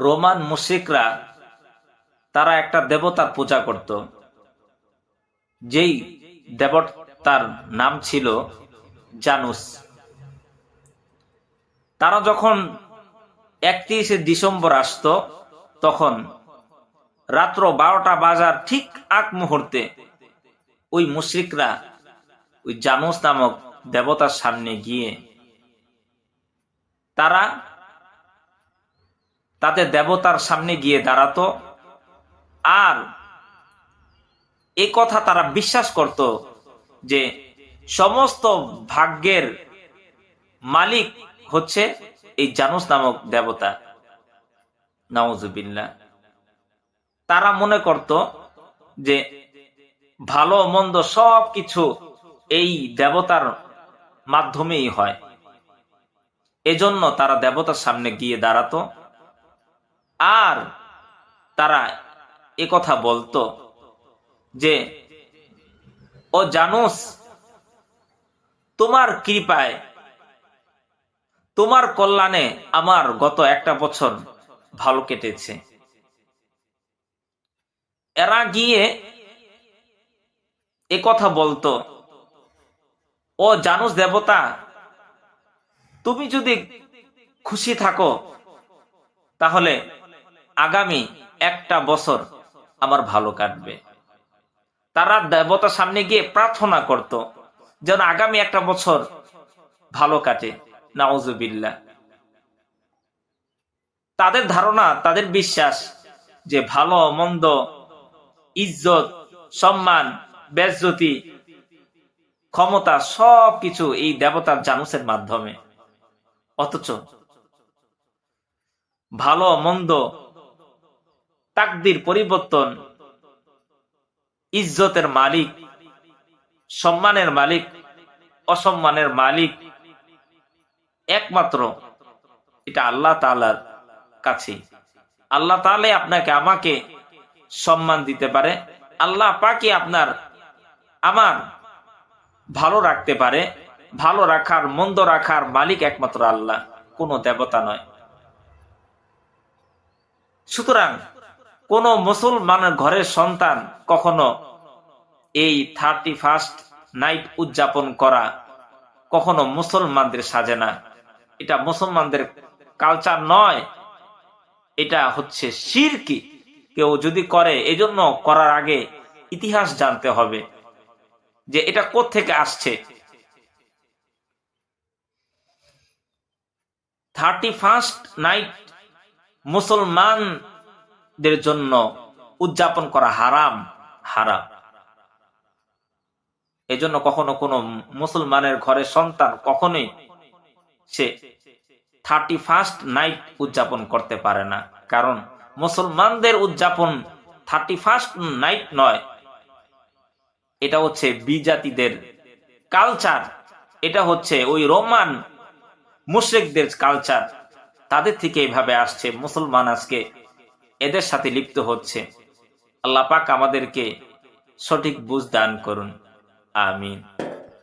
Roman মুশিকরা তারা একটা দেবতার পূজা করত। যেই দেবতার নাম ছিল জানুস। তারা যখন একত্রিশে ডিসেম্বর আসতো, তখন রাত্র বারোটা বাজার ঠিক আগ মুহূর্তে ওই মুশ্রিকরা ওই জানুস নামক দেবতার সামনে গিয়ে তারা তাদের দেবতার সামনে গিয়ে দাঁড়াতো। আর এ কথা তারা বিশ্বাস করত যে সমস্ত ভাগ্যের মালিক হচ্ছে এই জানুস নামক দেবতা। নওয়াজুবিল্লা তারা মনে করত যে ভালো মন্দ সব কিছু এই দেবতার মাধ্যমেই হয়। এজন্য তারা দেবতার সামনে গিয়ে দাঁড়াতো। আর তারা এ কথা বলতো যে, ও জানুস, তোমার কৃপায়, তোমার কল্যাণে আমার গত একটা বছর ভালো কেটেছে। এরা গিয়ে এ কথা বলতো, ও জানুস দেবতা, তুমি যদি খুশি থাকো, তাহলে আগামী একটা বছর আমার ভালো কাটবে। তারা দেবতার সামনে গিয়ে প্রার্থনা করত যেন আগামী একটা বছর ভালো কাটে। নাওজুবিল্লা তাদের ধারণা, তাদের বিশ্বাস যে ভালো, মন্দ, ইজ্জত, সম্মান, বেজ্জতি, ক্ষমতা সব কিছু এই দেবতার জানুসের মাধ্যমে। অথচ ভালো, মন্দ তাকদির পরিবর্তন, ইজ্জতের মালিক, সম্মানের মালিক, অসম্মানের মালিক, একমাত্র এটা আল্লাহ তালার কাছে। আল্লাহ তাহলে আপনাকে আমাকে সম্মান দিতে পারে, আল্লাহ পাকে আপনার, আমার ভালো রাখতে পারে, ভালো রাখার, মন্দ রাখার মালিক একমাত্র আল্লাহ, কোনো দেবতা নয়। সুতরাং কোন মুসলমানের ঘরের সন্তান কখনো এই থার্টি ফার্স্ট নাইট উদযাপন করা কখনো মুসলমানদের সাজে না। এটা মুসলমানদের কালচার নয়, এটা হচ্ছে শিরকি। কেউ যদি করে, এজন্য করার আগে ইতিহাস জানতে হবে যে এটা থেকে আসছে। থার্টি ফার্স্ট নাইট মুসলমানদের জন্য উদযাপন করা হারাম হারাম। এজন্য কখনো কোনো মুসলমানের ঘরে সন্তান কখনোই সে থার্টি ফার্স্ট নাইট উদযাপন করতে পারে না। কারণ মুসলমানদের উদযাপন থার্টি ফার্স্ট নাইট নয়। এটা হচ্ছে বিজাতিদের কালচার এটা হচ্ছে ওই রোমান মুশ্রিকদের কালচার তাদের থেকে এইভাবে আসছে, মুসলমান আজকে এদের সাথে লিপ্ত হচ্ছে। আল্লাহ পাক আমাদেরকে সঠিক বুঝ দান করুন। আমিন।